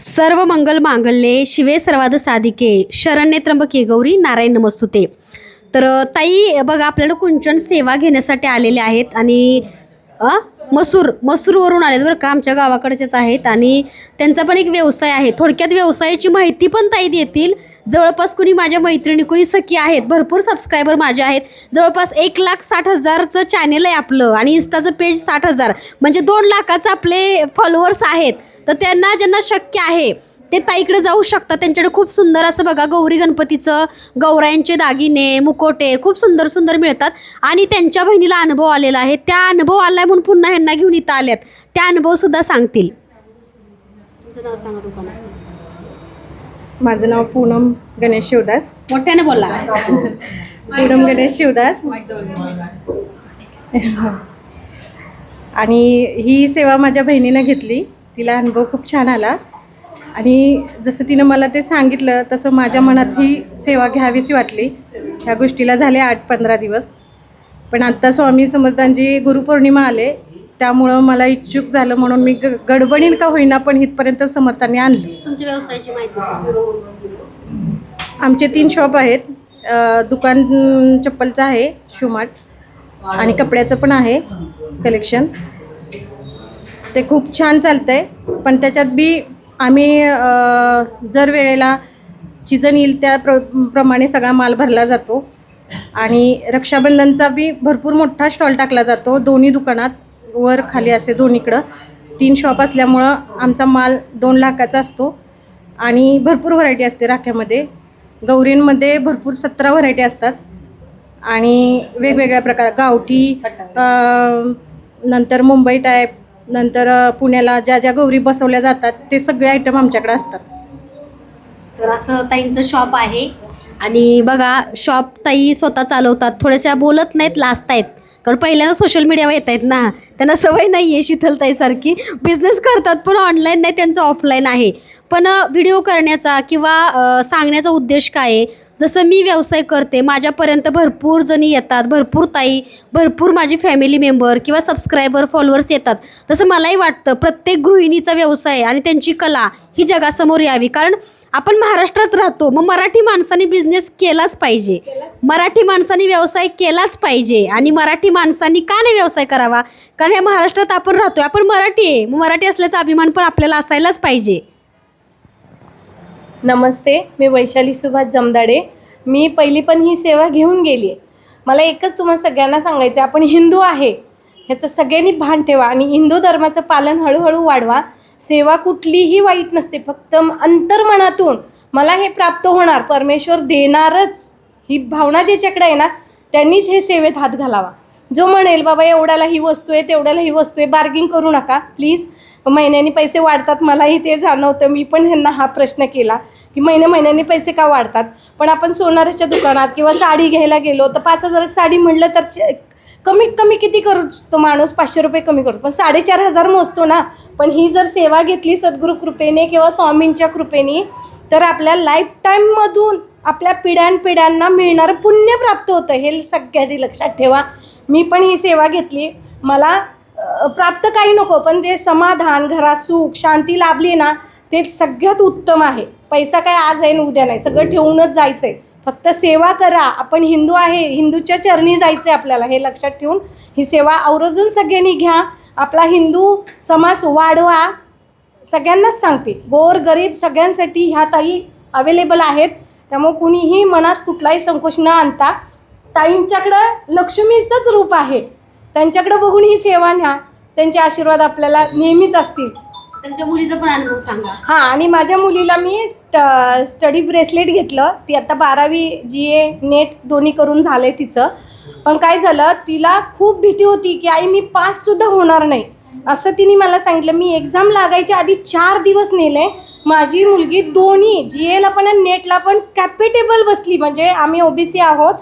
सर्व मंगल मांगल्ये शिवे सर्वाद साधिके शरण्ये त्र्यंबके गौरी नारायण नमस्तुते. तर ताई बघा आपल्याला कुंचन सेवा घेण्यासाठी आलेले आहेत आणि मसूर मसूरवरून आलेत बरं का आमच्या गावाकडचेच आहेत आणि त्यांचा पण एक व्यवसाय आहे. थोडक्यात व्यवसायाची माहिती पण ताई देतील. जवळपास कुणी माझ्या मैत्रिणी कुणी सखी आहेत भरपूर सबस्क्रायबर माझे आहेत. जवळपास एक लाख साठ हजारचं चॅनेल आहे आपलं आणि इन्स्टाचं पेज साठ हजार. म्हणजे दोन लाखाचं आपले फॉलोअर्स आहेत. तर त्यांना ज्यांना शक्य आहे ते ताईकडे जाऊ शकतात. त्यांच्याकडे खूप सुंदर असं बघा गौरी गणपतीचं गौरायांचे दागिने मुकोटे खूप सुंदर सुंदर मिळतात. आणि त्यांच्या बहिणीला अनुभव आलेला आहे. त्या अनुभव आलाय म्हणून पुन्हा ह्यांना घेऊन इथं आल्यात. त्या अनुभव सुद्धा सांगतील. तुमचं नाव सांगा दुकानाचं. माझं नाव पूनम गणेश शिवदास. मोठ्याने बोला. पूनम गणेश शिवदास. आणि ही सेवा माझ्या बहिणीनं घेतली. तिला अनुभव खूप छान आला. आणि जसं तिनं मला ते सांगितलं तसं माझ्या मनात ही सेवा घ्यावीशी वाटली. ह्या गोष्टीला झाले आठ पंधरा दिवस. पण आत्ता स्वामी समर्थांची गुरुपौर्णिमा आले त्यामुळं मला इच्छुक झालं म्हणून मी ग गडबडीन का होईना पण इथपर्यंत समर्थांनी आणलं. तुमच्या व्यवसायाची माहिती सांगा. आमचे तीन शॉप आहेत. अ, दुकान अं, चप्पलचं आहे शुमार्ट आणि कपड्याचं पण आहे कलेक्शन. ते खूप छान चालतं आहे पण त्याच्यात बी आम्ही जर वेळेला सीझन येईल त्या प्र प्रमाणे सगळा माल भरला जातो. आणि रक्षाबंधनचा बी भरपूर मोठा स्टॉल टाकला जातो. दोन्ही दुकानात वर खाली असे दोन्हीकडं. तीन शॉप असल्यामुळं आमचा माल दोन लाखाचा असतो. आणि भरपूर व्हरायटी असते राख्यामध्ये. गौरींमध्ये भरपूर सतरा व्हरायटी असतात. आणि वेगवेगळ्या प्रकार गावठी नंतर मुंबई टाईप नंतर पुण्याला ज्या ज्या गौरी बसवल्या जातात ते सगळे आयटम आमच्याकडे असतात. तर असं ताईंचं शॉप आहे. आणि बघा शॉप ताई स्वतः चालवतात. थोड्याशा बोलत नाहीत लाजतायत कारण पहिल्यांदा सोशल मीडियावर येत आहेत ना. त्यांना सवय नाही आहे शीतलताईसारखी बिझनेस करतात पण ऑनलाईन नाही त्यांचं ऑफलाईन आहे. पण व्हिडिओ करण्याचा किंवा सांगण्याचा उद्देश काय आहे? जसं मी व्यवसाय करते माझ्यापर्यंत भरपूर जणी येतात भरपूर ताई भरपूर माझी फॅमिली मेंबर किंवा सबस्क्रायबर फॉलोअर्स येतात. तसं मलाही वाटतं प्रत्येक गृहिणीचा व्यवसाय आणि त्यांची कला ही जगासमोर यावी. कारण आपण महाराष्ट्रात राहतो मग मराठी माणसाने बिझनेस केलाच पाहिजे. मराठी माणसाने व्यवसाय केलाच पाहिजे आणि मराठी माणसांनी का नाही व्यवसाय करावा? कारण या महाराष्ट्रात आपण राहतो आपण मराठी आहे. मग मराठी असल्याचा अभिमान पण आपल्याला असायलाच पाहिजे. नमस्ते मी वैशाली सुभाष जमदाडे. मी पहिली पण ही सेवा घेऊन गेली आहे मला एकच तुम्हाला सगळ्यांना सांगायचं आहे आपण हिंदू आहे. ह्याचं सगळ्यांनी भान ठेवा आणि हिंदू धर्माचं पालन हळूहळू वाढवा. सेवा कुठलीही वाईट नसते फक्त अंतर्मनातून मला हे प्राप्त होणार. परमेश्वर देणारच. ही भावना ज्याच्याकडे आहे ना त्यांनीच हे सेवेत हात घालावा. जो म्हणेल बाबा एवढ्याला ही वस्तू आहे तेवढ्याला ही वस्तू आहे बार्गिंग करू नका प्लीज महिन्यानी पैसे वाढतात मलाही ते जाणवतं. मी पण ह्यांना हा प्रश्न केला की महिन्या महिन्यानी पैसे का वाढतात? पण आपण सोनाराच्या दुकानात किंवा साडी घ्यायला गेलो तर पाच हजाराची साडी म्हणलं तर च- कमीत कमी किती करू तो माणूस? पाचशे रुपये कमी करतो. पण साडेचार हजार मोजतो ना? पण ही जर सेवा घेतली सद्गुरू कृपेने किंवा स्वामींच्या कृपेने तर आपल्या लाईफ टाईममधून आपल्या पिढ्यानपिढ्यांना मिळणारं पुण्य प्राप्त होतं हे सगळ्यांनी लक्षात ठेवा. मी पण ही सेवा घेतली. मला प्राप्त काही नको पण जे समाधान घरात सुख शांती लाभली ना ते सगळ्यात उत्तम आहे. पैसा काय आज आहे आणि उद्या नाही सगळं ठेवूनच जायचं आहे फक्त सेवा करा. आपण हिंदू आहे हिंदूच्या चरणी जायचं आहे आपल्याला हे लक्षात ठेवून ही सेवा आवर्जून सगळ्यांनी घ्या. आपला हिंदू समाज वाढवा सगळ्यांनाच सांगते. गोर गरीब सगळ्यांसाठी ह्या ताई अवेलेबल आहेत. त्यामुळे कुणीही मनात कुठलाही संकोच न आणता ताईंच्याकडं लक्ष्मीचंच रूप आहे. त्यांच्याकडं बघून ही सेवा न्या. त्यांचे आशीर्वाद आपल्याला नेहमीच असतील. त्यांच्या मुलीचा पण अनुभव सांगा. हां आणि माझ्या मुलीला मी स्ट स्टडी ब्रेसलेट घेतलं. ती आता बारावी जी ए नेट दोन्ही करून झालं आहे तिचं. पण काय झालं तिला खूप भीती होती की आई मी पाससुद्धा होणार नाही. असं तिने मला सांगितलं. मी एक्झाम लागायच्या आधी चार दिवस नेले. माझी मुलगी दोन्ही जी एला पण आणि नेटला पण कॅपेटेबल बसली. म्हणजे आम्ही ओबीसी आहोत.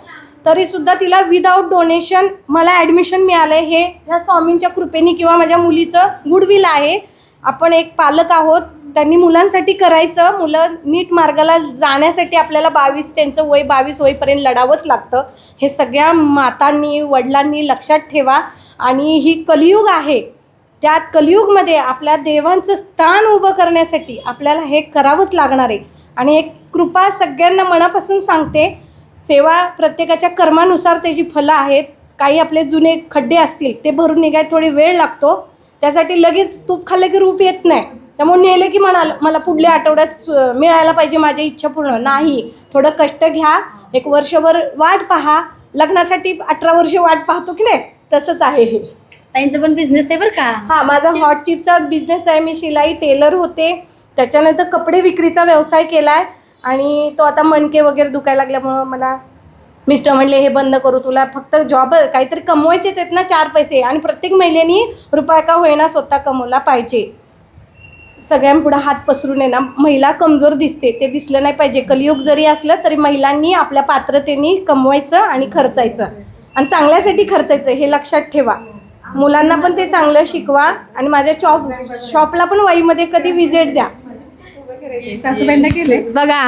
तरीसुद्धा तिला विदाऊट डोनेशन मला ॲडमिशन मिळालं आहे हे ह्या स्वामींच्या कृपेने किंवा माझ्या मुलीचं गुडविल आहे. आपण एक पालक आहोत. त्यांनी मुलांसाठी करायचं. मुलं नीट मार्गाला जाण्यासाठी आपल्याला बावीस त्यांचं वय बावीस वयपर्यंत लढावंच लागतं. हे सगळ्या मातांनी वडिलांनी लक्षात ठेवा. आणि ही कलियुग आहे. त्यात कलियुगमध्ये आपल्या देवांचं स्थान उभं करण्यासाठी आपल्याला हे करावंच लागणार आहे. आणि एक कृपा सगळ्यांना मनापासून सांगते सेवा प्रत्येकाच्या कर्मानुसार त्याची फलं आहेत काही आपले जुने खड्डे असतील ते भरून निघाय थोडी वेळ लागतो. त्यासाठी लगेच तूप खाल्लं की रूप येत नाही. त्यामुळे नेलं की म्हणाल मला पुढल्या आठवड्यात मिळायला पाहिजे माझी इच्छा पूर्ण. नाही. थोडं कष्ट घ्या. एक वर्षभर वाट पहा. लग्नासाठी अठरा वर्ष वाट पाहतो की नाही? तसंच आहे. हे ताईंचा पण बिझनेस आहे बरं का? हा माझा हॉट चिपचा बिझनेस आहे. मी शिलाई टेलर होते. त्याच्यानंतर कपडे विक्रीचा व्यवसाय केला आहे आणि तो आता मणके वगैरे दुखायला लागल्यामुळं मला मिस्टर म्हणले हे बंद करू तुला फक्त जॉब काहीतरी कमवायचे आहेत ना चार पैसे आणि प्रत्येक महिलेनी रुपया का होईना स्वतः कमवला पाहिजे. सगळ्यांपुढं हात पसरून आहे ना महिला कमजोर दिसते ते दिसलं नाही पाहिजे. कलियुग जरी असलं तरी महिलांनी आपल्या पात्रतेने कमवायचं आणि खर्चायचं. आणि चांगल्यासाठी खर्चायचं हे लक्षात ठेवा. मुलांना पण ते चांगलं शिकवा आणि माझ्या शॉप शॉपला पण वाईमध्ये कधी विजिट द्या. सासूबाईंना केले बघा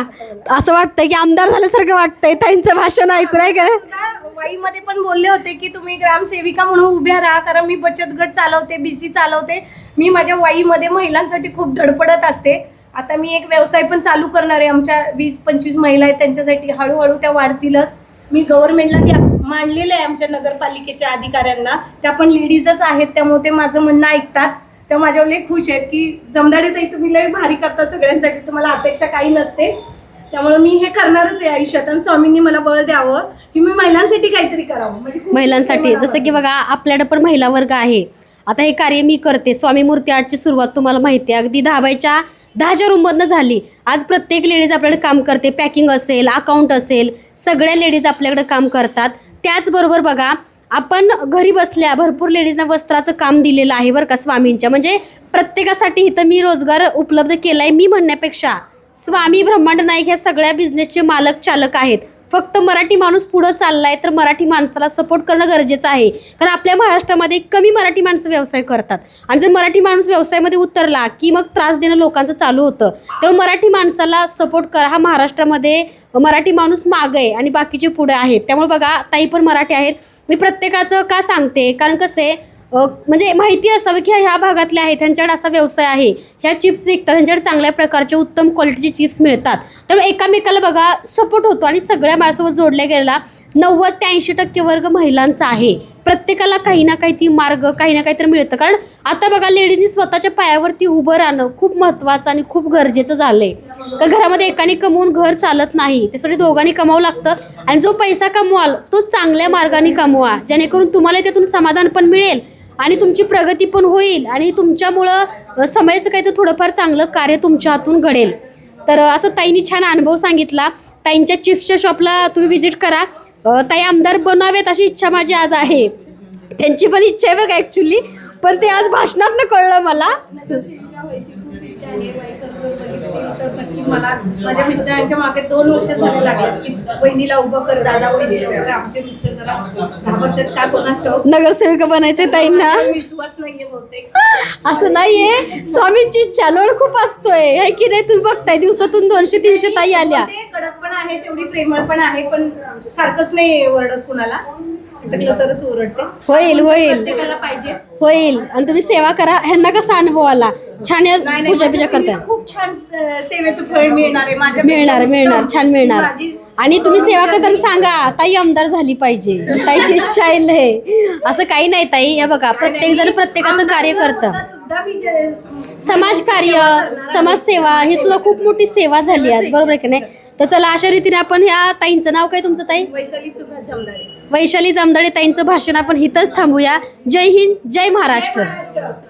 असं वाटतंय की आमदार झाल्यासारखं वाटतंय. ताईंचं भाषण ऐकून आहे का? वाईमध्ये पण बोलले होते की तुम्ही ग्रामसेविका म्हणून उभ्या राहा कारण मी बचत गट चालवते बी सी चालवते. मी माझ्या वाईमध्ये महिलांसाठी खूप धडपडत असते. आता मी एक व्यवसाय पण चालू करणार आहे. आमच्या वीस पंचवीस महिला आहेत त्यांच्यासाठी हळूहळू त्या वाढतीलच. मी गव्हर्नमेंटला ते मांडलेलं आहे आमच्या नगरपालिकेच्या अधिकाऱ्यांना. त्या पण लेडीजच आहेत त्यामुळे ते माझं म्हणणं ऐकतात. त्या माझ्यावर लई खुश आहेत की जमदाडे ताई तुम्ही लई भारी करता सगळ्यांसाठी. तुम्हाला अपेक्षा काही नसते. त्यामुळे मी हे करणारच आहे आयुष्यात आणि स्वामींनी मला बळ द्यावं की मी महिलांसाठी काहीतरी करावं. म्हणजे खूप महिलांसाठी. मला जसं की बघा आपल्याकडे पण महिला वर्ग आहे. आता हे कार्य मी करते. स्वामी मूर्ती आर्टची सुरुवात तुम्हाला माहिती आहे. अगदी दहा बायच्या दहाच्या रूममधनं झाली. आज प्रत्येक लेडीज आपल्याकडे काम करते. पॅकिंग असेल अकाउंट असेल सगळ्या लेडीज आपल्याकडे काम करतात. त्याचबरोबर बघा आपण घरी बसल्या भरपूर लेडीजना वस्त्राचं काम दिलेलं आहे बरं का स्वामींच्या. म्हणजे प्रत्येकासाठी इथं मी रोजगार उपलब्ध केला आहे मी म्हणण्यापेक्षा. स्वामी ब्रह्मांड नाईक ह्या सगळ्या बिझनेसचे मालक चालक आहेत. फक्त मराठी माणूस पुढं चाललाय तर मराठी माणसाला सपोर्ट करणं गरजेचं आहे. कारण आपल्या महाराष्ट्रामध्ये कमी मराठी माणसं व्यवसाय करतात. आणि जर मराठी माणूस व्यवसायामध्ये उतरला की मग त्रास देणं लोकांचं चालू होतं. त्यामुळे मराठी माणसाला सपोर्ट करा. हा महाराष्ट्रामध्ये मराठी माणूस मागं आहे आणि बाकीचे पुढे आहेत. त्यामुळे बघा ताई पण मराठी आहेत. मी प्रत्येकाचं का सांगते? कारण कसं आहे म्हणजे माहिती असावं की ह्या भागातले आहेत त्यांच्याकडे असा व्यवसाय आहे ह्या चिप्स विकतात त्यांच्याकडे चांगल्या प्रकारचे उत्तम क्वालिटीचे चिप्स मिळतात. त्यामुळे एकामेकाला बघा सपोर्ट होतो आणि सगळ्या माझ्यासोबत जोडल्या गेलेला नव्वद ते ऐंशी टक्के वर्ग महिलांचा आहे. प्रत्येकाला काही ना काही ती मार्ग काही ना काहीतरी मिळतं. कारण आता बघा लेडीजनी स्वतःच्या पायावरती उभं राहणं खूप महत्त्वाचं आणि खूप गरजेचं झालंय. तर घरामध्ये एकाने कमवून घर चालत नाही. त्यासाठी दोघांनी कमावं लागतं आणि जो पैसा कमवाल तो चांगल्या मार्गाने कमवा. जेणेकरून तुम्हाला त्यातून समाधान पण मिळेल आणि तुमची प्रगती पण होईल आणि तुमच्यामुळं समयाचं काही तर थोडंफार चांगलं कार्य तुमच्या हातून घडेल. तर असं ताईंनी छान अनुभव सांगितला. ताईंच्या चिप्सच्या शॉपला तुम्ही व्हिजिट करा. ताई आमदार बनावेत अशी इच्छा माझी आज आहे. त्यांची पण इच्छा आहे बरं का ॲक्च्युली पण ते आज भाषणात कळलं मला. मला माझ्या मिस्टरांच्या मागे दोन वर्ष झाले लागले की वहिनीला उभं कर दादा. आमचे मिस्टर जरा घाबरतात. काय कोणास ठाऊक? नगरसेविका बनायचे ताईंना. विश्वास नाहीये बहुतेक. असं नाहीये. स्वामींची लोड खूप असतोय. है की नाही? तुम्ही बघताय दिवसातून दोनशे तीनशे ताई आल्या. कडक पण आहे तेवढी प्रेमळ पण आहे पण सारखंच नाही ओरडत कुणाला. अटकलं तरच ओरडते. होईल होईल. प्रत्येकाला पाहिजे. होईल. आणि तुम्ही सेवा करा. ह्यांना कसा अनुभव आला? छान या नाही, नाही, पूजा माझ्या पूजा करताय. खूप छान स- सेवेचं फळ मिळणार आहे माझ्या मिळणार मिळणार छान मिळणार. माझी आणि तुम्ही सेवा करताना सांगा ताई आमदार झाली पाहिजे. ताईची इच्छा आहे लय. असं काही नाही ताई. हे बघा प्रत्येक जण प्रत्येकाचं कार्य करतं. सुद्धा मी जे- समाजकार्य समाजसेवा ही सुद्धा खूप मोठी सेवा झाली आज. बरोबर आहे की नाही? तर चला अशा रीतीने आपण ह्या ताईंचं नाव काय तुमचं ताई? वैशाली सुद्धा जमदाडे वैशाली जामदाडे ताईंचं भाषण आपण इथंच थांबूया. जय हिंद जय महाराष्ट्र. महाराष्ट्र.